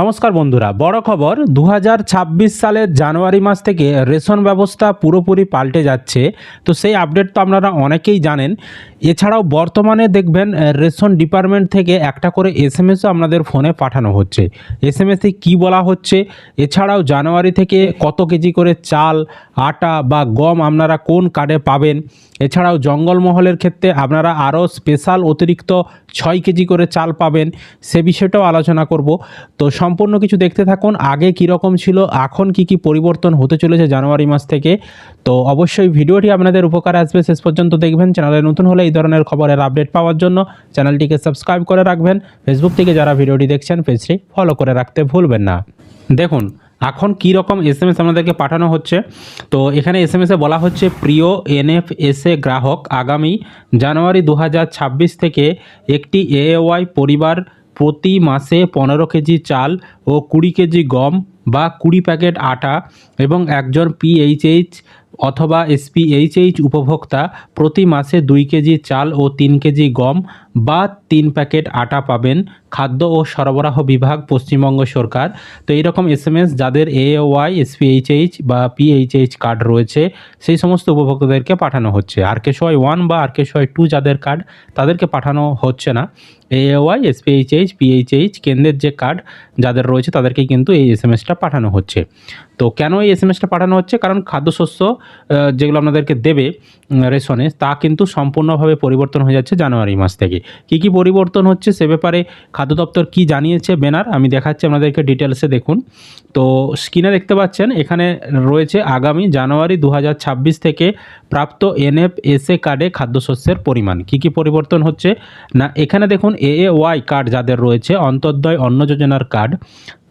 নমস্কার বন্ধুরা, বড় খবর দু হাজার ছাব্বিশ সালের জানুয়ারি মাস থেকে রেশন ব্যবস্থা পুরোপুরি পাল্টে যাচ্ছে। তো সেই আপডেট তো আপনারা অনেকেই জানেন। এছাড়াও বর্তমানে দেখবেন রেশন ডিপার্টমেন্ট থেকে একটা করে এস এম এসও আপনাদের ফোনে পাঠানো হচ্ছে। এস এম এসে কী বলা হচ্ছে? এছাড়াও জানুয়ারি থেকে কত কেজি করে চাল, আটা বা গম আপনারা কোন কার্ডে পাবেন? এছাড়াও জঙ্গলমহলের ক্ষেত্রে আপনারা আরও স্পেশাল অতিরিক্ত ছয় কেজি করে চাল পাবেন, সে বিষয়টাও আলোচনা করব। তো সম্পূর্ণ কিছু দেখতে থাকুন, আগে কীরকম ছিল, এখন কি কি পরিবর্তন হতে চলেছে জানুয়ারি মাস থেকে। তো অবশ্যই ভিডিওটি আপনাদের উপকার আসবে। শেষ পর্যন্ত দেখবেন, চ্যানেলে নতুন হলে ধরনের খবরের আপডেট পাওয়ার জন্য চ্যানেলটিকে সাবস্ক্রাইব করে রাখবেন। ফেসবুক থেকে যারা ভিডিওটি দেখছেন, পেজটি ফলো করে রাখতে ভুলবেন না। দেখুন, এখন কী রকম এস এম এস আপনাদেরকে পাঠানো হচ্ছে? তো এখানে এস এম এসে বলা হচ্ছে, প্রিয় এনএফএসএ গ্রাহক, আগামী জানুয়ারি দু হাজার ছাব্বিশ থেকে একটি এওয়াই পরিবার প্রতি মাসে পনেরো কেজি চাল ও কুড়ি কেজি গম বা কুড়ি প্যাকেট আটা এবং একজন পিএইচএইচ অথবা এসপিএইচএইচ উপভোক্তা প্রতি মাসে দুই কেজি চাল ও তিন কেজি গম বা তিন প্যাকেট আটা পাবেন খাদ্য ও সরবরাহ বিভাগ, পশ্চিমবঙ্গ সরকার। তো এইরকম এস এম এস যাদের এওয়াই এসপিএইচএইচ বা পিএইচএইচ কার্ড রয়েছে, সেই সমস্ত উপভোক্তাদেরকে পাঠানো হচ্ছে। আর কে ওয়ান বা আর কে টু যাদের কার্ড তাদেরকে পাঠানো হচ্ছে না। এওয়াই এসপিএইচএইচ পিএইচএইচ কেন্দ্রের যে কার্ড যাদের রয়েছে তাদেরকে কিন্তু এই এস এম এসটা পাঠানো হচ্ছে। তো কেন এই এস এম এসটা পাঠানো হচ্ছে? কারণ খাদ্যশস্য যেগুলো আপনাদেরকে দেবে রেশনে, তা কিন্তু সম্পূর্ণভাবে পরিবর্তন হয়ে যাচ্ছে জানুয়ারি মাস থেকে। কী কী পরিবর্তন হচ্ছে সে ব্যাপারে খাদ্য দপ্তর কী জানিয়েছে ব্যানার, আমি দেখাচ্ছি আপনাদেরকে ডিটেলসে দেখুন। তো স্ক্রিনে দেখতে পাচ্ছেন, এখানে রয়েছে আগামী জানুয়ারি দু হাজার ছাব্বিশ থেকে প্রাপ্ত এনএফএসএ কার্ডে খাদ্যশস্যের পরিমাণ। কী কী পরিবর্তন হচ্ছে? না, এখানে দেখুন এ ওয়াই কার্ড যাদের রয়েছে, অন্তর্দয় অন্ন যোজনার কার্ড,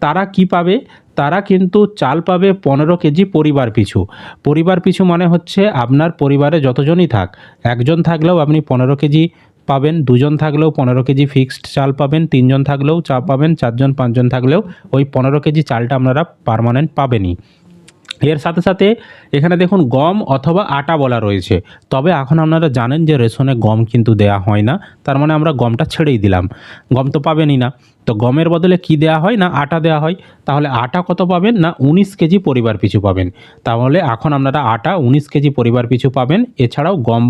তারা কি পাবে? তারা কিন্তু চাল পাবে পনেরো কেজি পরিবার পিছু। পরিবার পিছু মানে হচ্ছে আপনার পরিবারে যতজনই থাক, একজন থাকলেও আপনি পনেরো কেজি পাবেন দুজন থাকলেও পনেরো কেজি ফিক্সড চাল পাবেন, তিনজন থাকলেও চা পাবেন, চারজন, পাঁচজন থাকলেও ওই পনেরো কেজি চালটা আপনারা পারমানেন্ট পাবেনই। এর সাথে সাথে এখানে দেখুন গম অথবা আটা বলা রয়েছে। তবে এখন আপনারা জানেন যে রেশনে গম কিন্তু দেয়া হয় না, তার মানে আমরা গমটা ছেড়েই দিলাম। গম তো পাবেনই না। তো গমের বদলে কি দেয়া হয় না আটা দেওয়া হয়? তাহলে আটা কত পাবেন না উনিশ কেজি পরিবার পিছু পাবেন। তাহলে এখন আপনারা আটা উনিশ কেজি পরিবার পিছু পাবেন। এছাড়াও গম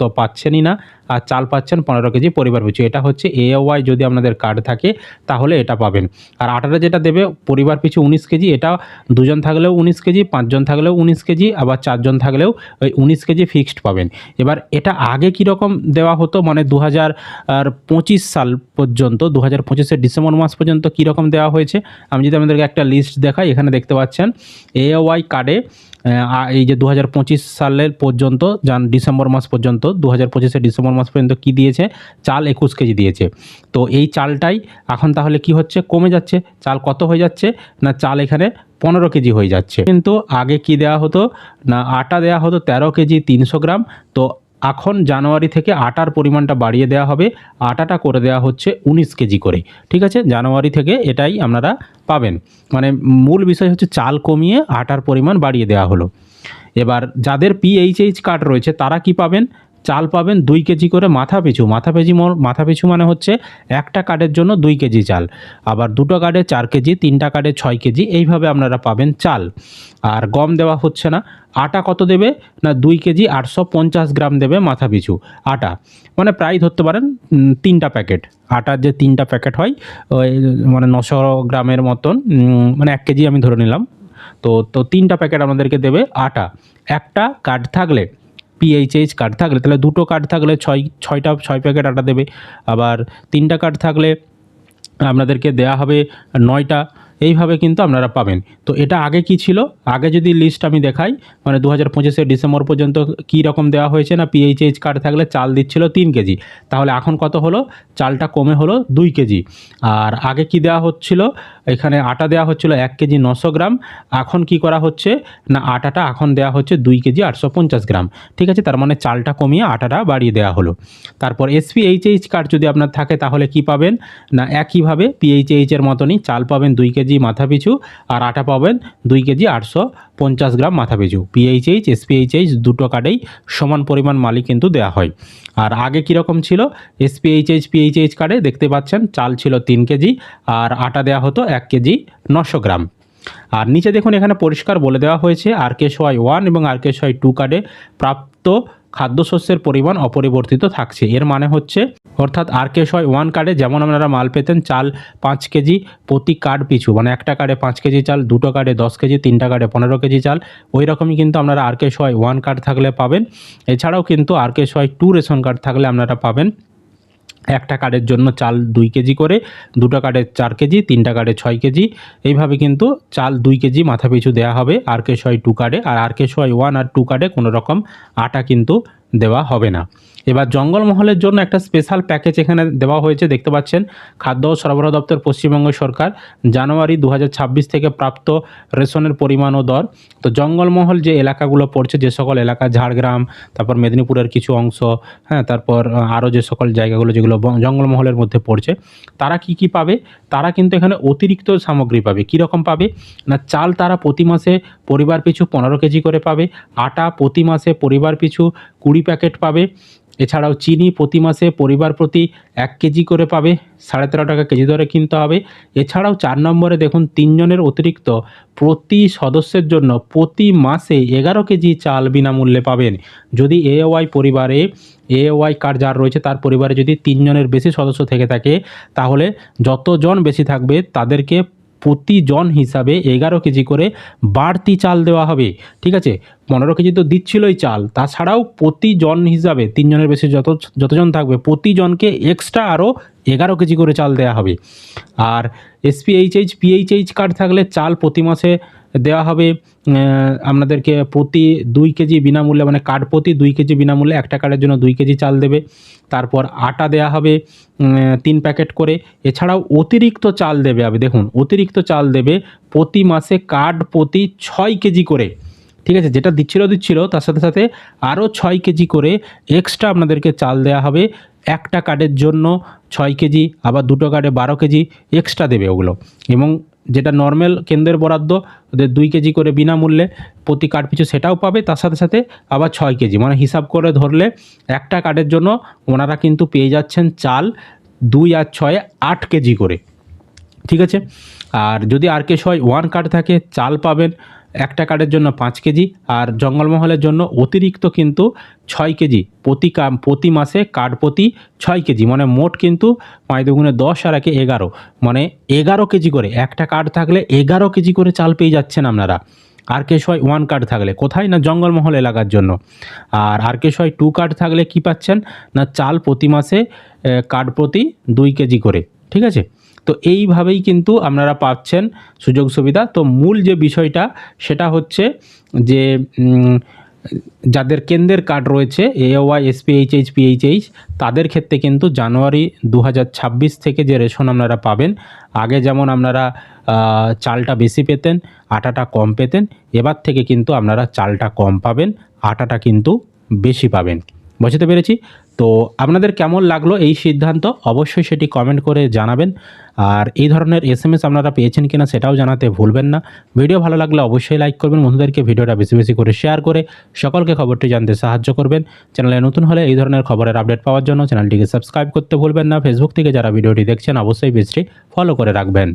তো পাচ্ছেনই না আর চাল পাচ্ছেন পনেরো কেজি পরিবার পিছু। এটা হচ্ছে এ ওয়াই যদি আপনাদের কার্ড থাকে তাহলে এটা পাবেন। আর আটাটা যেটা দেবে পরিবার পিছু উনিশ কেজি, এটা দুজন থাকলেও উনিশ কেজি, পাঁচজন থাকলেও উনিশ কেজি, আবার চারজন থাকলেও ওই উনিশ কেজি ফিক্সড পাবেন। এবার এটা আগে কীরকম দেওয়া হতো? মানে দু সাল পর্যন্ত দু হাজার পঁচিশের ডিসেম্বর মাস পর্যন্ত কীরকম দেওয়া হয়েছে? আমি যদি আপনাদেরকে একটা লিস্ট দেখাই, এখানে দেখতে পাচ্ছেন এওয়াই কার্ডে এই যে দু হাজার পঁচিশ সালের পর্যন্ত, যান ডিসেম্বর মাস পর্যন্ত দু হাজার ডিসেম্বর মাস পর্যন্ত কি দিয়েছে? চাল একুশ কেজি দিয়েছে। তো এই চালটাই এখন তাহলে কি হচ্ছে? কমে যাচ্ছে। চাল কত হয়ে যাচ্ছে? না চাল এখানে পনেরো কেজি হয়ে যাচ্ছে। কিন্তু আগে কি দেওয়া হতো? না আটা দেওয়া হতো তেরো কেজি তিনশো গ্রাম। তো এখন জানুয়ারি থেকে আটার পরিমাণটা বাড়িয়ে দেওয়া হবে। আটাটা করে দেওয়া হচ্ছে উনিশ কেজি করে ঠিক আছে? জানুয়ারি থেকে এটাই আপনারা পাবেন। মানে মূল বিষয় হচ্ছে চাল কমিয়ে আটার পরিমাণ বাড়িয়ে দেওয়া হলো। এবার যাদের পিএইচএইচ কার্ড রয়েছে তারা কি পাবেন? চাল পাবেন দুই কেজি করে মাথা পিছু। মাথা পিছু মাথা পিছু মানে হচ্ছে একটা কার্ডের জন্য দুই কেজি চাল। আবার দুটো কার্ডে চার কেজি, তিনটা কার্ডে ছয় কেজি, এইভাবে আপনারা পাবেন চাল। আর গম দেওয়া হচ্ছে না। আটা কত দেবে? না, দুই কেজি আটশো পঞ্চাশ গ্রাম দেবে মাথা পিছু। আটা। মানে প্রায় ধরতে পারেন তিনটা প্যাকেট। আটার যে তিনটা প্যাকেট হয় মানে নশো গ্রামের মতন মানে এক কেজি আমি ধরে নিলাম। তো তো তিনটা প্যাকেট আমাদেরকে দেবে আটা। একটা কার্ড থাকলে পিএইচএইচ কার্ড থাকলে, তাহলে দুটো কার্ড থাকলে ছয়, ছয়টা, ছয় প্যাকেট আটা দেবে। আবার তিনটা কার্ড থাকলে আপনাদেরকে দেয়া হবে নয়টা। এইভাবে কিন্তু আপনারা পাবেন। তো এটা আগে কি ছিল? আগে যদি লিস্ট আমি দেখাই মানে দু হাজার পঁচিশের ডিসেম্বর পর্যন্ত কী রকম দেওয়া হয়েছে না পিএইচএইচ কার্ড থাকলে চাল দিচ্ছিল তিন কেজি। তাহলে এখন কত হলো? চালটা কমে হলো দুই কেজি। আর আগে কি দেওয়া হচ্ছিল? এখানে আটা দেওয়া হচ্ছিল এক কেজি নশো গ্রাম। এখন কি করা হচ্ছে? না, আটাটা এখন দেওয়া হচ্ছে দুই কেজি আটশো পঞ্চাশ গ্রাম। ঠিক আছে? তার মানে চালটা কমিয়ে আটাটা বাড়িয়ে দেওয়া হলো। তারপর এসপিএইচএইচ কার্ড যদি আপনার থাকে, তাহলে কি পাবেন? না, একইভাবে পিএইচএইচ এর মতনই চাল পাবেন দুই কেজি মাথা পিছু আর আটা পাবেন দুই কেজি আটশো পঞ্চাশ গ্রাম মাথা পিছু পিএইচএইচ এসপিএইচএইচ দুটো কার্ডেই সমান পরিমাণ মালই কিন্তু দেওয়া হয়। আর আগে কীরকম ছিল? এসপিএইচএইচ পিএইচএইচ কার্ডে দেখতে পাচ্ছেন, চাল ছিল তিন কেজি আর আটা দেওয়া হতো এক কেজি নশো গ্রাম। আর নিচে দেখুন এখানে পরিষ্কার বলে দেওয়া হয়েছে আর কে সোয়াই ওয়ান এবং আর কে সোয়াই টু কার্ডে প্রাপ্ত খাদ্যশস্যের পরিমাণ অপরিবর্তিত থাকছে। এর মানে হচ্ছে, অর্থাৎ আর কে সোয়াই ওয়ান কার্ডে যেমন আপনারা মাল পেতেন, চাল পাঁচ কেজি, প্রতি কার্ড পিছু মানে একটা কার্ডে পাঁচ কেজি চাল, দুটো কার্ডে দশ কেজি, তিনটা কার্ডে পনেরো কেজি চাল, ওই রকমই কিন্তু আপনারা আর কে সোয়াই ওয়ান কার্ড থাকলে পাবেন। এছাড়াও কিন্তু R K SY two ration card থাকলে আপনারা পাবেন। একটা কার্ডের জন্য চাল দুই কেজি করে, দুটো কার্ডে চার কেজি, তিনটা কার্ডে ছয় কেজি। এইভাবে কিন্তু চাল দুই কেজি মাথা পিছু দেওয়া হবে, আর কে ছয় টু কার্ডে আর আর কে ছয় ওয়ান আর টু কার্ডে কোনো রকম আটা কিন্তু দেওয়া হবে না। এবার জঙ্গলমহলের জন্য একটা স্পেশাল প্যাকেজ এখানে দেওয়া হয়েছে, দেখতে পাচ্ছেন। খাদ্য ও সরবরাহ দপ্তর, পশ্চিমবঙ্গ সরকার, জানুয়ারি দু হাজার ছাব্বিশ থেকে প্রাপ্ত রেশনের পরিমাণ ও দর। তো জঙ্গলমহল যে এলাকাগুলো পড়ছে, যে সকল এলাকা, ঝাড়গ্রাম, তারপর মেদিনীপুরের কিছু অংশ হ্যাঁ তারপর আরও যে সকল জায়গাগুলো যেগুলো জঙ্গলমহলের মধ্যে পড়ছে, তারা কি কি পাবে? তারা কিন্তু এখানে অতিরিক্ত সামগ্রী পাবে। কীরকম পাবে? না, চাল তারা প্রতি মাসে পরিবার পিছু পনেরো কেজি করে পাবে, আটা প্রতি মাসে পরিবার পিছু কুড়ি প্যাকেট পাবে এছাড়াও চিনি প্রতি মাসে পরিবার প্রতি এক কেজি করে পাবে, সাড়ে তেরো টাকা কেজি দরে কিনতে হবে। এছাড়াও চার নম্বরে দেখুন, তিনজনের অতিরিক্ত প্রতি সদস্যের জন্য প্রতি মাসে এগারো কেজি চাল বিনামূল্যে পাবেন। যদি এওয়াই পরিবারে এওয়াই কার্ড যার রয়েছে, তার পরিবারে যদি তিনজনের বেশি সদস্য থেকে থাকে, তাহলে যতজন বেশি থাকবে, তাদেরকে প্রতিজন হিসাবে এগারো কেজি করে বাড়তি চাল দেওয়া হবে। ঠিক আছে? পনেরো কেজি তো দিচ্ছিলই চাল। তাছাড়াও প্রতিজন হিসাবে তিনজনের বেশি যত, যতজন থাকবে, প্রতিজনকে এক্সট্রা আরও এগারো কেজি করে চাল দেওয়া হবে। আর এসপিএইচএইচ পিএইচএইচ কার্ড থাকলে চাল প্রতি মাসে দেওয়া হবে আপনাদেরকে প্রতি দুই কেজি বিনামূল্যে মানে কার্ড প্রতি দুই কেজি বিনামূল্যে একটা কার্ডের জন্য দুই কেজি চাল দেবে। তারপর আটা দেওয়া হবে তিন প্যাকেট করে। এছাড়াও অতিরিক্ত চাল দেবে হবে দেখুন, অতিরিক্ত চাল দেবে প্রতি মাসে কার্ড প্রতি ছয় কেজি করে। ঠিক আছে, যেটা দিচ্ছিল দিচ্ছিল, তার সাথে সাথে আরও ছয় কেজি করে এক্সট্রা আপনাদেরকে চাল দেওয়া হবে। একটা কার্ডের জন্য ছয় কেজি, আবার দুটো কার্ডে বারো কেজি এক্সট্রা দেবে ওগুলো। এবং যেটা নর্মাল কেন্দ্রের বরাদ্দ, ওদের দুই কেজি করে বিনামূল্যে প্রতি কার্ড পিছু সেটাও পাবে, তার সাথে সাথে আবার ছয় কেজি। মানে হিসাব করে ধরলে একটা কার্ডের জন্য ওনারা কিন্তু পেয়ে যাচ্ছেন চাল দুই আর ছয় আট কেজি করে। ঠিক আছে? আর যদি আর কে ছয় ওয়ান কার্ড থাকে, চাল পাবেন। একটা কার্ডের জন্য পাঁচ কেজি আর জঙ্গলমহলের জন্য অতিরিক্ত কিন্তু ছয় কেজি। প্রতি প্রতি মাসে কার্ড প্রতি ছয় কেজি। মানে মোট কিন্তু পাঁচ দুগুণে দশ আর একে এগারো। মানে এগারো কেজি করে। একটা কার্ড থাকলে এগারো কেজি করে চাল পেয়ে যাচ্ছেন আপনারা। আর কে ছয় ওয়ান কার্ড থাকলে। কোথায়? না জঙ্গলমহল এলাকার জন্য। আর আর কে ছয় টু কার্ড থাকলে কি পাচ্ছেন? না চাল প্রতি মাসে কার্ড প্রতি দুই কেজি করে। ঠিক আছে? তো এইভাবেই কিন্তু আপনারা পাচ্ছেন সুযোগ সুবিধা। তো মূল যে বিষয়টা, সেটা হচ্ছে যে যাদের কেন্দ্রের কার্ড রয়েছে এওয়াই এসপিএইচএইচ পিএইচএইচ তাদের ক্ষেত্রে কিন্তু জানুয়ারি দু হাজার ছাব্বিশ থেকে যে রেশন আপনারা পাবেন, আগে যেমন আপনারা চালটা বেশি পেতেন, আটাটা কম পেতেন, এবার থেকে কিন্তু আপনারা চালটা কম পাবেন, আটাটা কিন্তু বেশি পাবেন। বুঝতে পেরেছি? তো আপনাদের কেমন লাগল এই সিদ্ধান্ত? অবশ্যই সেটি কমেন্ট করে জানাবেন। আর এই ধরনের এস এম এস আপনারা পেয়েছেন কিনা সেটাও জানাতে ভুলবেন না। ভিডিও ভালো লাগলে অবশ্যই লাইক করবেন। বন্ধুদেরকে ভিডিওটা বেশি বেশি করে শেয়ার করে সকলকে খবরটি জানতে সাহায্য করবেন। চ্যানেলে নতুন হলে এই ধরনের খবরের আপডেট পাওয়ার জন্য চ্যানেলটিকে সাবস্ক্রাইব করতে ভুলবেন না। ফেসবুক থেকে যারা ভিডিওটি দেখছেন, অবশ্যই পেজটি ফলো করে রাখবেন।